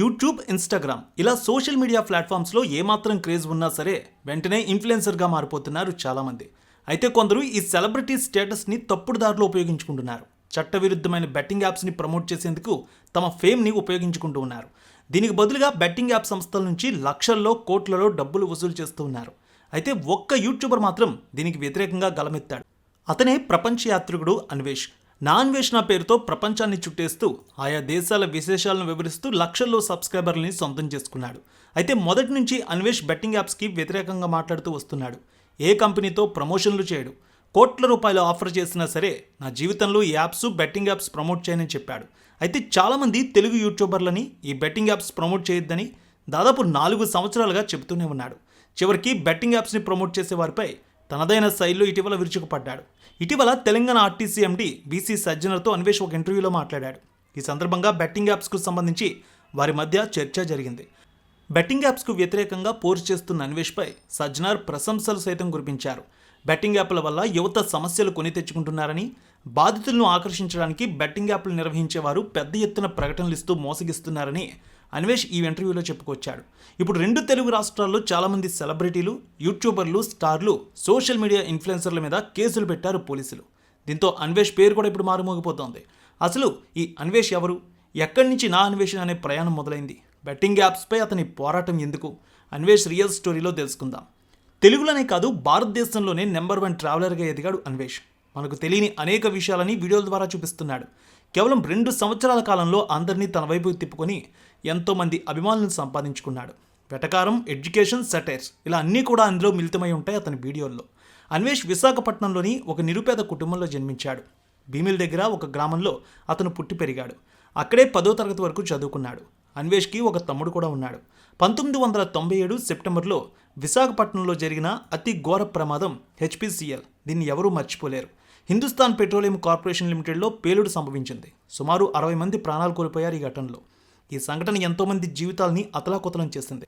YouTube Instagram ఇలా social media ప్లాట్ఫామ్స్లో ఏమాత్రం క్రేజ్ ఉన్నా సరే వెంటనే ఇన్ఫ్లుయెన్సర్గా మారిపోతున్నారు చాలామంది. అయితే కొందరు ఈ సెలబ్రిటీ స్టేటస్ని తప్పుడు దారిలో ఉపయోగించుకుంటున్నారు. చట్టవిరుద్ధమైన బెట్టింగ్ యాప్స్ని ప్రమోట్ చేసేందుకు తమ ఫేమ్ని ఉపయోగించుకుంటూ ఉన్నారు. దీనికి బదులుగా బెట్టింగ్ యాప్ సంస్థల నుంచి లక్షల్లో కోట్లలో డబ్బులు వసూలు చేస్తూ ఉన్నారు. అయితే ఒక్క యూట్యూబర్ మాత్రం దీనికి వ్యతిరేకంగా గలమెత్తాడు. అతనే ప్రపంచ యాత్రికుడు అన్వేష్. నా పేరుతో ప్రపంచాన్ని చుట్టేస్తూ ఆయా దేశాల విశేషాలను వివరిస్తూ లక్షల్లో సబ్స్క్రైబర్లని సొంతం చేసుకున్నాడు. అయితే మొదటి నుంచి అన్వేష్ బెట్టింగ్ యాప్స్కి వ్యతిరేకంగా మాట్లాడుతూ వస్తున్నాడు. ఏ కంపెనీతో ప్రమోషన్లు చేయడు. కోట్ల రూపాయలు ఆఫర్ చేసినా సరే నా జీవితంలో ఈ యాప్స్ బెట్టింగ్ యాప్స్ ప్రమోట్ చేయనని చెప్పాడు. అయితే చాలామంది తెలుగు యూట్యూబర్లని ఈ బెట్టింగ్ యాప్స్ ప్రమోట్ చేయొద్దని దాదాపు నాలుగు సంవత్సరాలుగా చెబుతూనే ఉన్నాడు. చివరికి బెట్టింగ్ యాప్స్ని ప్రమోట్ చేసే వారిపై తనదైన శైలిలో ఇటీవల విరుచుకుపడ్డాడు. ఇటీవల తెలంగాణ ఆర్టీసీ ఎండి బీసీ సజ్జనర్తో అన్వేష్ ఒక ఇంటర్వ్యూలో మాట్లాడాడు. ఈ సందర్భంగా బెట్టింగ్ యాప్స్కు సంబంధించి వారి మధ్య చర్చ జరిగింది. బెట్టింగ్ యాప్స్కు వ్యతిరేకంగా పోస్ట్ చేస్తున్న అన్వేష్పై సజ్జనార్ ప్రశంసలు సైతం కురిపించారు. బెట్టింగ్ యాప్ల వల్ల యువత సమస్యలు కొని తెచ్చుకుంటున్నారని బాధితులను ఆకర్షించడానికి బెట్టింగ్ యాప్లు నిర్వహించేవారు పెద్ద ఎత్తున ప్రకటనలు ఇస్తూ మోసగిస్తున్నారని అన్వేష్ ఈ ఇంటర్వ్యూలో చెప్పుకొచ్చాడు. ఇప్పుడు రెండు తెలుగు రాష్ట్రాల్లో చాలామంది సెలబ్రిటీలు యూట్యూబర్లు స్టార్లు సోషల్ మీడియా ఇన్ఫ్లుయెన్సర్ల మీద కేసులు పెట్టారు పోలీసులు. దీంతో అన్వేష్ పేరు కూడా ఇప్పుడు మారుమోగిపోతోంది. అసలు ఈ అన్వేష్ ఎవరు? ఎక్కడి నుంచి నా అన్వేషణ అనే ప్రయాణం మొదలైంది? బెట్టింగ్ యాప్స్పై అతని పోరాటం ఎందుకు? అన్వేష్ రియల్ స్టోరీలో తెలుసుకుందాం. తెలుగులోనే కాదు భారతదేశంలోనే నెంబర్ వన్ ట్రావెలర్గా ఎదిగాడు అన్వేష్. మనకు తెలియని అనేక విషయాలని వీడియోల ద్వారా చూపిస్తున్నాడు. కేవలం రెండు సంవత్సరాల కాలంలో అందరినీ తన వైపు తిప్పుకొని ఎంతోమంది అభిమానులను సంపాదించుకున్నాడు. వెటకారం ఎడ్యుకేషన్ సెటైర్స్ ఇలా అన్నీ కూడా అందులో మిళితమై ఉంటాయి అతని వీడియోల్లో. అన్వేష్ విశాఖపట్నంలోని ఒక నిరుపేద కుటుంబంలో జన్మించాడు. భీమిల్ దగ్గర ఒక గ్రామంలో అతను పుట్టి పెరిగాడు. అక్కడే పదో తరగతి వరకు చదువుకున్నాడు. అన్వేష్కి ఒక తమ్ముడు కూడా ఉన్నాడు. పంతొమ్మిది వందల తొంభై ఏడు సెప్టెంబర్లో విశాఖపట్నంలో జరిగిన అతి ఘోర ప్రమాదం హెచ్పిసిఎల్ దీన్ని ఎవరూ మర్చిపోలేరు. హిందుస్థాన్ పెట్రోలియం కార్పొరేషన్ లిమిటెడ్లో పేలుడు సంభవించింది. సుమారు అరవై మంది ప్రాణాలు కోల్పోయారు ఈ ఘటనలో. ఈ సంఘటన ఎంతోమంది జీవితాల్ని అతలాకుతలం చేసింది.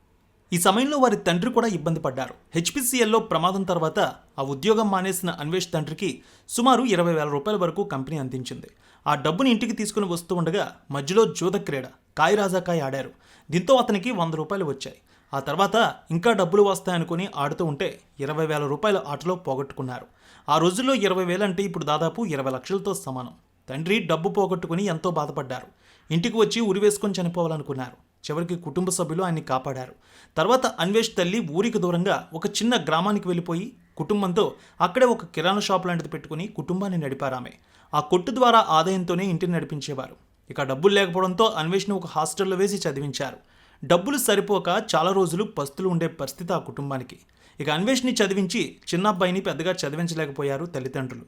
ఈ సమయంలో వారి తండ్రి కూడా ఇబ్బంది పడ్డారు. హెచ్పిసిఎల్లో ప్రమాదం తర్వాత ఆ ఉద్యోగం మానేసిన అన్వేష్ తండ్రికి సుమారు ఇరవై వేల రూపాయల వరకు కంపెనీ అందించింది. ఆ డబ్బుని ఇంటికి తీసుకుని వస్తూ ఉండగా మధ్యలో జూద క్రీడ కాయ ఆడారు. దీంతో అతనికి వంద రూపాయలు వచ్చాయి. ఆ తర్వాత ఇంకా డబ్బులు వస్తాయనుకుని ఆడుతూ ఉంటే ఇరవై వేల రూపాయల ఆటలో పోగొట్టుకున్నారు. ఆ రోజుల్లో ఇరవై వేలు అంటే ఇప్పుడు దాదాపు ఇరవై లక్షలతో సమానం. తండ్రి డబ్బు పోగొట్టుకుని ఎంతో బాధపడ్డారు. ఇంటికి వచ్చి ఉరి వేసుకొని చనిపోవాలనుకున్నారు. చివరికి కుటుంబ సభ్యులు ఆయన్ని కాపాడారు. తర్వాత అన్వేష్ తల్లి ఊరికి దూరంగా ఒక చిన్న గ్రామానికి వెళ్ళిపోయి కుటుంబంతో అక్కడే ఒక కిరాణా షాప్ లాంటిది పెట్టుకుని కుటుంబాన్ని నడిపారామె ఆ కొట్టు ద్వారా ఆదాయంతోనే ఇంటిని నడిపించేవారు. ఇక డబ్బులు లేకపోవడంతో అన్వేష్ను ఒక హాస్టల్లో వేసి చదివించారు. డబ్బులు సరిపోక చాలా రోజులు పస్తులు ఉండే పరిస్థితి ఆ కుటుంబానికి. ఇక అన్వేష్ని చదివించి చిన్న అబ్బాయిని పెద్దగా చదివించలేకపోయారు తల్లిదండ్రులు.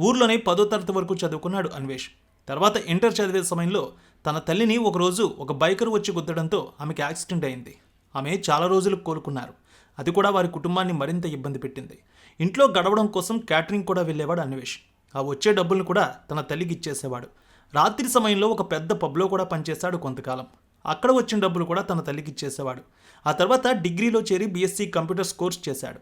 ఊర్లోనే పదో తరగతి వరకు చదువుకున్నాడు అన్వేష్. తర్వాత ఇంటర్ చదివే సమయంలో తన తల్లిని ఒకరోజు ఒక బైకర్ వచ్చి గుద్దడంతో ఆమెకి యాక్సిడెంట్ అయింది. ఆమె చాలా రోజులు కోలుకున్నారు. అది కూడా వారి కుటుంబాన్ని మరింత ఇబ్బంది పెట్టింది. ఇంట్లో గడవడం కోసం క్యాటరింగ్ కూడా వెళ్ళేవాడు అన్వేష్. ఆ వచ్చే డబ్బులను కూడా తన తల్లికి ఇచ్చేసేవాడు. రాత్రి సమయంలో ఒక పెద్ద పబ్లో కూడా పనిచేశాడు కొంతకాలం. అక్కడ వచ్చిన డబ్బులు కూడా తన తల్లికి ఇచ్చేసేవాడు. ఆ తర్వాత డిగ్రీలో చేరి బీఎస్సీ కంప్యూటర్స్ కోర్స్ చేశాడు.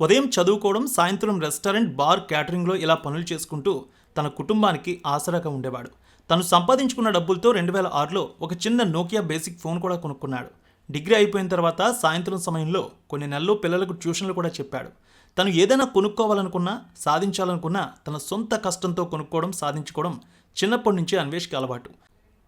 ఉదయం చదువుకోవడం సాయంత్రం రెస్టారెంట్ బార్ క్యాటరింగ్లో ఇలా పనులు చేసుకుంటూ తన కుటుంబానికి ఆసరాగా ఉండేవాడు. తను సంపాదించుకున్న డబ్బులతో రెండు వేల ఆరులో ఒక చిన్న నోకియా బేసిక్ ఫోన్ కూడా కొనుక్కున్నాడు. డిగ్రీ అయిపోయిన తర్వాత సాయంత్రం సమయంలో కొన్ని నెలలు పిల్లలకు ట్యూషన్లు కూడా చెప్పాడు. తను ఏదైనా కొనుక్కోవాలనుకున్నా సాధించాలనుకున్నా తన సొంత కష్టంతో కొనుక్కోవడం సాధించుకోవడం చిన్నప్పటి నుంచి అన్వేష్కి అలవాటు.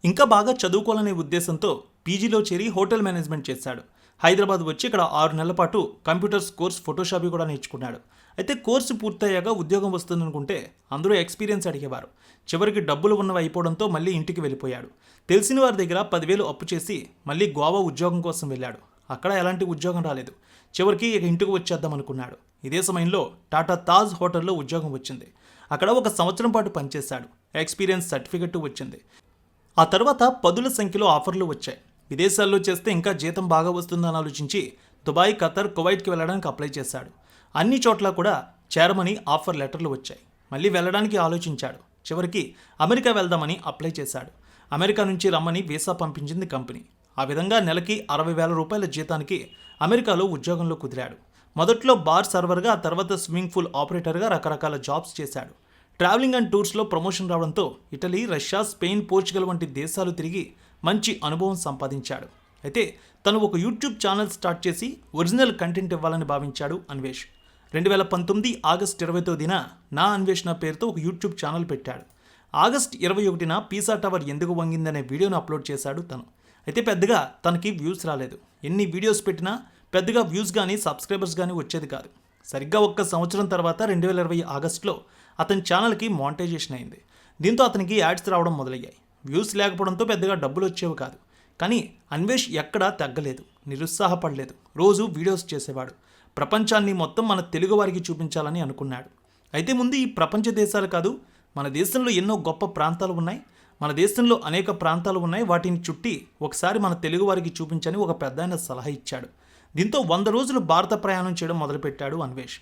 ఇంకా బాగా చదువుకోవాలనే ఉద్దేశంతో పీజీలో చేరి హోటల్ మేనేజ్మెంట్ చేశాడు. హైదరాబాద్ వచ్చి ఇక్కడ ఆరు నెలల పాటు కంప్యూటర్స్ కోర్స్ ఫోటోషాపీ కూడా నేర్చుకున్నాడు. అయితే కోర్సు పూర్తయ్యాక ఉద్యోగం వస్తుందనుకుంటే అందరూ ఎక్స్పీరియన్స్ అడిగేవారు. చివరికి డబ్బులు ఉన్నవి అయిపోవడంతో మళ్ళీ ఇంటికి వెళ్ళిపోయాడు. తెలిసిన వారి దగ్గర పదివేలు అప్పు చేసి మళ్ళీ గోవా ఉద్యోగం కోసం వెళ్ళాడు. అక్కడ ఎలాంటి ఉద్యోగం రాలేదు. చివరికి ఇక ఇంటికి వచ్చేద్దాం అనుకున్నాడు. ఇదే సమయంలో టాటా తాజ్ హోటల్లో ఉద్యోగం వచ్చింది. అక్కడ ఒక సంవత్సరం పాటు పనిచేశాడు. ఎక్స్పీరియన్స్ సర్టిఫికెట్ వచ్చింది. ఆ తర్వాత పదుల సంఖ్యలో ఆఫర్లు వచ్చాయి. విదేశాల్లో చేస్తే ఇంకా జీతం బాగా వస్తుందని ఆలోచించి దుబాయ్ ఖతర్ కువైట్కి వెళ్ళడానికి అప్లై చేశాడు. అన్ని చోట్ల కూడా చేరమని ఆఫర్ లెటర్లు వచ్చాయి. మళ్ళీ వెళ్ళడానికి ఆలోచించాడు. చివరికి అమెరికా వెళ్దామని అప్లై చేశాడు. అమెరికా నుంచి రమ్మని వీసా పంపించింది కంపెనీ. ఆ విధంగా నెలకి అరవై వేల రూపాయల జీతానికి అమెరికాలో ఉద్యోగంలో కుదిరాడు. మొదట్లో బార్ సర్వర్గా ఆ తర్వాత స్విమ్మింగ్ పూల్ ఆపరేటర్గా రకరకాల జాబ్స్ చేశాడు. ట్రావెలింగ్ అండ్ టూర్స్లో ప్రమోషన్ రావడంతో ఇటలీ రష్యా స్పెయిన్ పోర్చుగల్ వంటి దేశాలు తిరిగి మంచి అనుభవం సంపాదించాడు. అయితే తను ఒక యూట్యూబ్ ఛానల్ స్టార్ట్ చేసి ఒరిజినల్ కంటెంట్ ఇవ్వాలని భావించాడు అన్వేష్. రెండు వేల పంతొమ్మిది ఆగస్ట్ ఇరవై తొమ్మిదిన నా అన్వేషణ పేరుతో ఒక యూట్యూబ్ ఛానల్ పెట్టాడు. ఆగస్ట్ ఇరవై ఒకటిన పీసా టవర్ ఎందుకు వంగిందనే వీడియోను అప్లోడ్ చేశాడు తను. అయితే పెద్దగా తనకి వ్యూస్ రాలేదు. ఎన్ని వీడియోస్ పెట్టినా పెద్దగా వ్యూస్ కానీ సబ్స్క్రైబర్స్ కానీ వచ్చేది కాదు. సరిగ్గా ఒక్క సంవత్సరం తర్వాత రెండు వేల ఇరవై ఆగస్టులో అతని ఛానల్కి మానిటైజేషన్ అయింది. దీంతో అతనికి యాడ్స్ రావడం మొదలయ్యాయి. వ్యూస్ లేకపోవడంతో పెద్దగా డబ్బులు వచ్చేవి కాదు. కానీ అన్వేష్ ఎక్కడా తగ్గలేదు. నిరుత్సాహపడలేదు. రోజు వీడియోస్ చేసేవాడు. ప్రపంచాన్ని మొత్తం మన తెలుగు వారికి చూపించాలని అనుకున్నాడు. అయితే ముందు ఈ ప్రపంచ దేశాలు కాదు మన దేశంలో ఎన్నో గొప్ప ప్రాంతాలు ఉన్నాయి. మన దేశంలో అనేక ప్రాంతాలు ఉన్నాయి. వాటిని చుట్టి ఒకసారి మన తెలుగు వారికి చూపించని ఒక పెద్ద సలహా ఇచ్చాడు. దీంతో వంద రోజులు భారత ప్రయాణం చేయడం మొదలుపెట్టాడు అన్వేష్.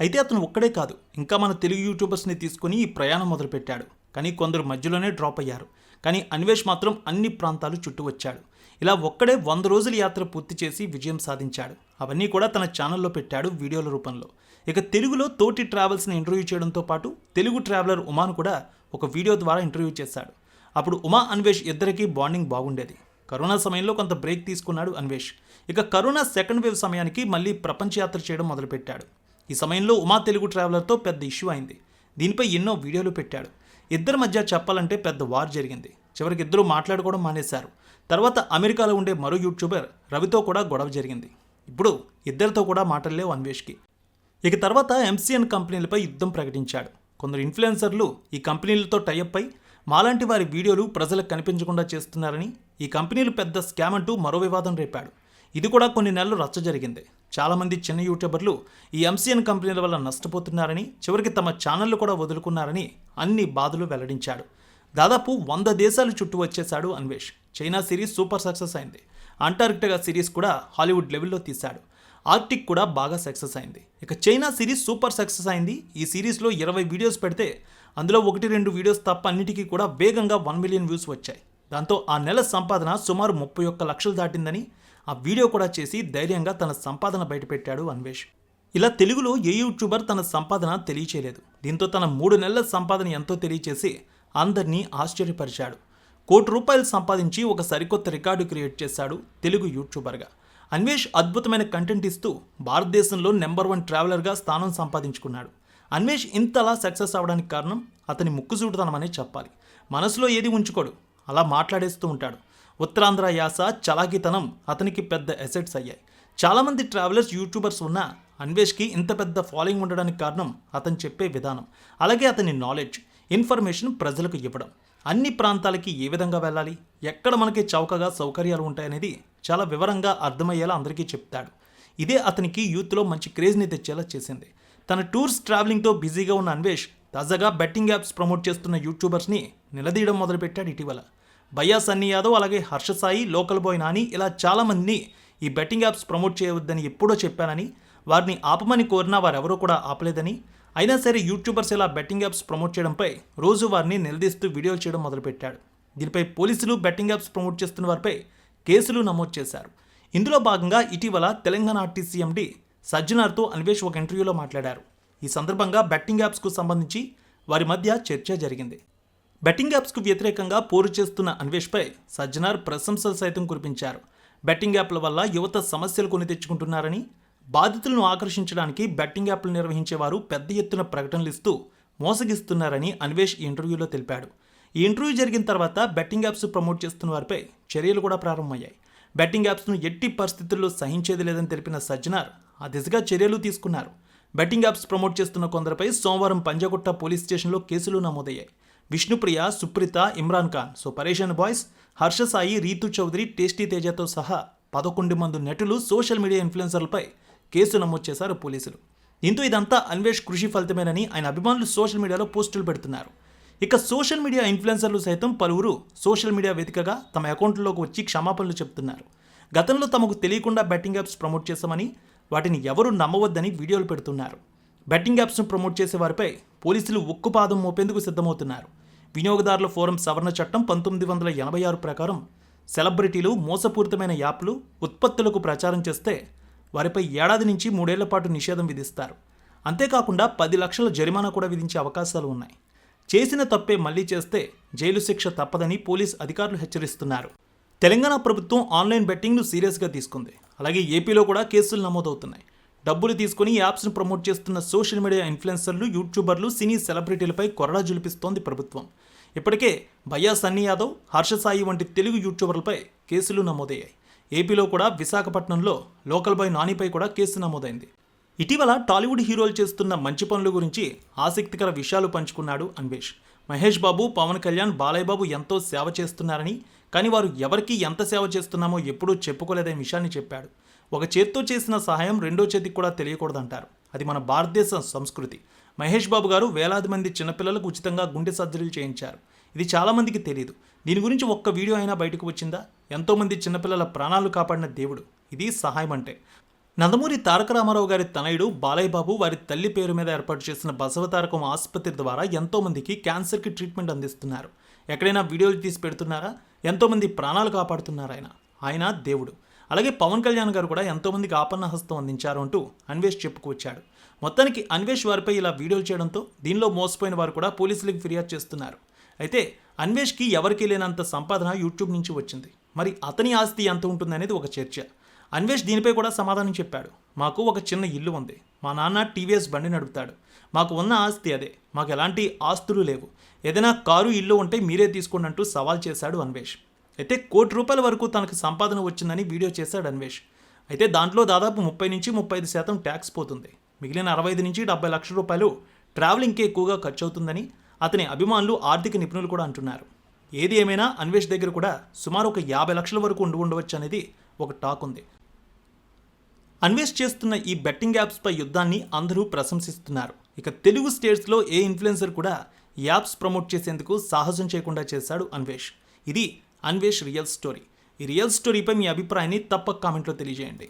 అయితే అతను ఒక్కడే కాదు ఇంకా మన తెలుగు యూట్యూబర్స్ని తీసుకుని ఈ ప్రయాణం మొదలుపెట్టాడు. కానీ కొందరు మధ్యలోనే డ్రాప్ అయ్యారు. కానీ అన్వేష్ మాత్రం అన్ని ప్రాంతాలు చుట్టూ వచ్చాడు. ఇలా ఒక్కడే వంద రోజుల యాత్ర పూర్తి చేసి విజయం సాధించాడు. అవన్నీ కూడా తన ఛానల్లో పెట్టాడు వీడియోల రూపంలో. ఇక తెలుగులో తోటి ట్రావెల్స్ని ఇంటర్వ్యూ చేయడంతో పాటు తెలుగు ట్రావెలర్ ఉమాను కూడా ఒక వీడియో ద్వారా ఇంటర్వ్యూ చేశాడు. అప్పుడు ఉమా అన్వేష్ ఇద్దరికీ బాండింగ్ బాగుండేది. కరోనా సమయంలో కొంత బ్రేక్ తీసుకున్నాడు అన్వేష్. ఇక కరోనా సెకండ్ వేవ్ సమయానికి మళ్ళీ ప్రపంచ యాత్ర చేయడం మొదలుపెట్టాడు. ఈ సమయంలో ఉమా తెలుగు ట్రావెలర్తో పెద్ద ఇష్యూ అయింది. దీనిపై ఎన్నో వీడియోలు పెట్టాడు. ఇద్దరి మధ్య చెప్పాలంటే పెద్ద వార్ జరిగింది. చివరికి ఇద్దరు మాట్లాడుకోవడం మానేశారు. తర్వాత అమెరికాలో ఉండే మరో యూట్యూబర్ రవితో కూడా గొడవ జరిగింది. ఇప్పుడు ఇద్దరితో కూడా మాటల్లేవు అన్వేష్కి. ఇక తర్వాత ఎంసీఎన్ కంపెనీలపై యుద్ధం ప్రకటించాడు. కొందరు ఇన్ఫ్లుయెన్సర్లు ఈ కంపెనీలతో టైఅప్ అయి మాలాంటి వారి వీడియోలు ప్రజలకు కనిపించకుండా చేస్తున్నారని ఈ కంపెనీలు పెద్ద స్కామ్ అంటూ మరో వివాదం రేపాడు. ఇది కూడా కొన్ని నెలలు రచ్చ జరిగింది. చాలామంది చిన్న యూట్యూబర్లు ఈ ఎంసీఎన్ కంపెనీల వల్ల నష్టపోతున్నారని చివరికి తమ ఛానళ్ళు కూడా వదులుకున్నారని అన్ని బాధలు వెల్లడించాడు. దాదాపు వంద దేశాలు చుట్టూ వచ్చేశాడు Anvesh. China series super success అయింది. అంటార్క్టికా సిరీస్ కూడా హాలీవుడ్ లెవెల్లో తీశాడు. ఆర్టిక్ కూడా బాగా సక్సెస్ అయింది. ఇక చైనా సిరీస్ సూపర్ సక్సెస్ అయింది. ఈ సిరీస్లో ఇరవై వీడియోస్ పెడితే అందులో ఒకటి రెండు వీడియోస్ తప్ప అన్నిటికీ కూడా వేగంగా వన్ మిలియన్ వ్యూస్ వచ్చాయి. దాంతో ఆ నెల సంపాదన సుమారు ముప్పై ఒక్క లక్షలు దాటిందని ఆ వీడియో కూడా చేసి ధైర్యంగా తన సంపాదన బయటపెట్టాడు అన్వేష్. ఇలా తెలుగులో ఏ యూట్యూబర్ తన సంపాదన తెలియచేయలేదు. దీంతో తన మూడు నెలల సంపాదన ఎంతో తెలియచేసి అందరినీ ఆశ్చర్యపరిచాడు. కోటి రూపాయలు సంపాదించి ఒక సరికొత్త రికార్డు క్రియేట్ చేశాడు తెలుగు యూట్యూబర్గా. అన్వేష్ అద్భుతమైన కంటెంట్ ఇస్తూ భారతదేశంలో నెంబర్ వన్ ట్రావెలర్గా స్థానం సంపాదించుకున్నాడు. అన్వేష్ ఇంతలా సక్సెస్ అవడానికి కారణం అతని ముక్కుసూటుతనమనే చెప్పాలి. మనసులో ఏది ఉంచుకోడు. అలా మాట్లాడేస్తూ ఉంటాడు. ఉత్తరాంధ్ర యాస చలాకితనం అతనికి పెద్ద ఎసెట్స్ అయ్యాయి. చాలామంది ట్రావెలర్స్ యూట్యూబర్స్ ఉన్న అన్వేష్కి ఇంత పెద్ద ఫాలోయింగ్ ఉండడానికి కారణం అతను చెప్పే విధానం. అలాగే అతని నాలెడ్జ్ ఇన్ఫర్మేషన్ ప్రజలకు ఇవ్వడం. అన్ని ప్రాంతాలకి ఏ విధంగా వెళ్ళాలి? ఎక్కడ మనకి చౌకగా సౌకర్యాలు ఉంటాయనేది చాలా వివరంగా అర్థమయ్యేలా అందరికీ చెప్తాడు. ఇదే అతనికి యూత్లో మంచి క్రేజ్ని తెచ్చేలా చేసింది. తన టూర్స్ ట్రావెలింగ్తో బిజీగా ఉన్న అన్వేష్ తాజాగా బెట్టింగ్ యాప్స్ ప్రమోట్ చేస్తున్న యూట్యూబర్స్ని నిలదీయడం మొదలుపెట్టాడు ఇటీవల. భయ్యా సన్నీ యాదవ్ అలాగే హర్ష సాయి లోకల్ బాయ్ నాని ఇలా చాలామందిని ఈ బెట్టింగ్ యాప్స్ ప్రమోట్ చేయవద్దని ఎప్పుడో చెప్పానని వారిని ఆపమని కోరినా వారెవరూ కూడా ఆపలేదని. అయినా సరే యూట్యూబర్స్ ఇలా బెట్టింగ్ యాప్స్ ప్రమోట్ చేయడంపై రోజు వారిని నిలదీస్తూ వీడియోలు చేయడం మొదలుపెట్టాడు. దీనిపై పోలీసులు బెట్టింగ్ యాప్స్ ప్రమోట్ చేస్తున్న వారిపై కేసులు నమోదు చేశారు. ఇందులో భాగంగా ఇటీవల తెలంగాణ ఆర్టీసీ ఎండి సజ్జనార్తో అన్వేష్ ఒక ఇంటర్వ్యూలో మాట్లాడారు. ఈ సందర్భంగా బెట్టింగ్ యాప్స్కు సంబంధించి వారి మధ్య చర్చ జరిగింది. బెట్టింగ్ యాప్స్కు వ్యతిరేకంగా పోరు చేస్తున్న అన్వేష్పై సజ్జనార్ ప్రశంసలు సైతం కురిపించారు. బెట్టింగ్ యాప్ల వల్ల యువత సమస్యలు కొని తెచ్చుకుంటున్నారని బాధితులను ఆకర్షించడానికి బెట్టింగ్ యాప్లు నిర్వహించేవారు పెద్ద ఎత్తున ప్రకటనలు ఇస్తూ మోసగిస్తున్నారని అన్వేష్ ఇంటర్వ్యూలో తెలిపాడు. ఈ ఇంటర్వ్యూ జరిగిన తర్వాత బెట్టింగ్ యాప్స్ ప్రమోట్ చేస్తున్న వారిపై చర్యలు కూడా ప్రారంభమయ్యాయి. బెట్టింగ్ యాప్స్ను ఎట్టి పరిస్థితుల్లో సహించేది లేదని తెలిపిన సజ్జనార్ ఆ దిశగా చర్యలు తీసుకున్నారు. బెట్టింగ్ యాప్స్ ప్రమోట్ చేస్తున్న కొందరిపై సోమవారం పంజగుట్ట పోలీస్ స్టేషన్లో కేసులు నమోదయ్యాయి. Vishnupriya Supritha Imran Khan. So Pareshan boys Harsha Sai Rithu Chowdary tasty తేజతో సహా పదకొండు మంది నటులు సోషల్ మీడియా ఇన్ఫ్లుయెన్సర్లపై కేసు నమోదు చేశారు పోలీసులు. దీంతో ఇదంతా అన్వేష్ కృషి ఫలితమేనని ఆయన అభిమానులు సోషల్ మీడియాలో పోస్టులు పెడుతున్నారు. ఇక సోషల్ మీడియా ఇన్ఫ్లుయెన్సర్లు సైతం పలువురు సోషల్ మీడియా వేదికగా తమ అకౌంట్లోకి వచ్చి క్షమాపణలు చెప్తున్నారు. గతంలో తమకు తెలియకుండా బెట్టింగ్ యాప్స్ ప్రమోట్ చేశామని వాటిని ఎవరు నమ్మవద్దని వీడియోలు పెడుతున్నారు. బెట్టింగ్ యాప్స్ను ప్రమోట్ చేసే వారిపై పోలీసులు ఉక్కుపాదం మోపేందుకు సిద్ధమవుతున్నారు. వినియోగదారుల ఫోరం సవరణ చట్టం పంతొమ్మిది వందల ఎనభై ఆరు ప్రకారం సెలబ్రిటీలు మోసపూరితమైన యాప్లు ఉత్పత్తులకు ప్రచారం చేస్తే వారిపై ఏడాది నుంచి మూడేళ్ళ పాటు నిషేధం విధిస్తారు. అంతేకాకుండా పది లక్షల జరిమానా కూడా విధించే అవకాశాలు ఉన్నాయి. చేసిన తప్పే మళ్ళీ చేస్తే జైలు శిక్ష తప్పదని పోలీస్ అధికారులు హెచ్చరిస్తున్నారు. తెలంగాణ ప్రభుత్వం ఆన్లైన్ బెట్టింగ్ను సీరియస్గా తీసుకుంది. అలాగే ఏపీలో కూడా కేసులు నమోదవుతున్నాయి. డబ్బులు తీసుకుని యాప్స్ను ప్రమోట్ చేస్తున్న సోషల్ మీడియా ఇన్ఫ్లుయెన్సర్లు యూట్యూబర్లు సినీ సెలబ్రిటీలపై కొరడా జులిపిస్తోంది ప్రభుత్వం. ఇప్పటికే భయ్యా సన్నీ యాదవ్ హర్ష సాయి వంటి తెలుగు యూట్యూబర్లపై కేసులు నమోదయ్యాయి. ఏపీలో కూడా విశాఖపట్నంలో లోకల్ బాయ్ నానిపై కూడా కేసు నమోదైంది. ఇటీవల టాలీవుడ్ హీరోలు చేస్తున్న మంచి పనుల గురించి ఆసక్తికర విషయాలు పంచుకున్నాడు అన్వేష్. మహేష్ బాబు పవన్ కళ్యాణ్ బాలయ్య బాబు ఎంతో సేవ చేస్తున్నారని కానీ వారు ఎవరికి ఎంత సేవ చేస్తున్నామో ఎప్పుడూ చెప్పుకోలేదనే విషయాన్ని చెప్పాడు. ఒక చేత్తో చేసిన సహాయం రెండో చేతికి కూడా తెలియకూడదంటారు. అది మన భారతదేశ సంస్కృతి. మహేష్ బాబు గారు వేలాది మంది చిన్నపిల్లలకు ఉచితంగా గుండె సర్జరీలు చేయించారు. ఇది చాలామందికి తెలియదు దీని గురించి ఒక్క వీడియో అయినా బయటకు వచ్చిందా? ఎంతోమంది చిన్నపిల్లల ప్రాణాలు కాపాడిన దేవుడు. ఇది సహాయం అంటే. నందమూరి తారక రామారావు గారి తనయుడు బాలయ్య బాబు వారి తల్లి పేరు మీద ఏర్పాటు చేసిన బసవతారకం ఆసుపత్రి ద్వారా ఎంతోమందికి క్యాన్సర్కి ట్రీట్మెంట్ అందిస్తున్నారు. ఎక్కడైనా వీడియోలు తీసి పెడుతున్నారా? ఎంతోమంది ప్రాణాలు కాపాడుతున్నారు ఆయన ఆయన దేవుడు. అలాగే పవన్ కళ్యాణ్ గారు కూడా ఎంతోమందికి ఆపన్న హస్తం అందించారు అంటూ అన్వేష్ చెప్పుకొచ్చాడు మొత్తానికి అన్వేష్ వారిపై ఇలా వీడియోలు చేయడంతో దీనిలో మోసపోయిన వారు కూడా పోలీసులకు ఫిర్యాదు చేస్తున్నారు. అయితే అన్వేష్కి ఎవరికీ లేనంత సంపాదన యూట్యూబ్ నుంచి వచ్చింది. మరి అతని ఆస్తి ఎంత ఉంటుందనేది ఒక చర్చ. అన్వేష్ దీనిపై కూడా సమాధానం చెప్పాడు. మాకు ఒక చిన్న ఇల్లు ఉంది. మా నాన్న టీవీఎస్ బండి నడుపుతాడు మాకు ఉన్న ఆస్తి అదే. మాకు ఎలాంటి ఆస్తులు లేవు. ఏదైనా కారు ఇల్లు ఉంటే మీరే తీసుకోండి అంటూ సవాల్ చేశాడు అన్వేష్. అయితే కోటి రూపాయల వరకు తనకు సంపాదన వచ్చిందని వీడియో చేశాడు అన్వేష్. అయితే దాంట్లో దాదాపు ముప్పై నుంచి ముప్పై ఐదు శాతం ట్యాక్స్ పోతుంది. మిగిలిన అరవై ఐదు నుంచి డెబ్బై లక్షల రూపాయలు ట్రావెలింగ్కే ఎక్కువగా ఖర్చు అవుతుందని అతని అభిమానులు ఆర్థిక నిపుణులు కూడా అంటున్నారు. ఏది ఏమైనా అన్వేష్ దగ్గర కూడా సుమారు ఒక యాభై లక్షల వరకు ఉండి ఉండవచ్చు అనేది ఒక టాక్ ఉంది. అన్వేష్ చేస్తున్న ఈ బెట్టింగ్ యాప్స్పై యుద్ధాన్ని అందరూ ప్రశంసిస్తున్నారు. ఇక తెలుగు స్టేట్స్లో ఏ ఇన్ఫ్లుయెన్సర్ కూడా యాప్స్ ప్రమోట్ చేసేందుకు సాహసం చేయకుండా చేశాడు అన్వేష్. ఇది అన్వేష్ రియల్ స్టోరీ. ఈ రియల్ స్టోరీపై మీ అభిప్రాయాన్ని తప్పక కామెంట్లో తెలియజేయండి.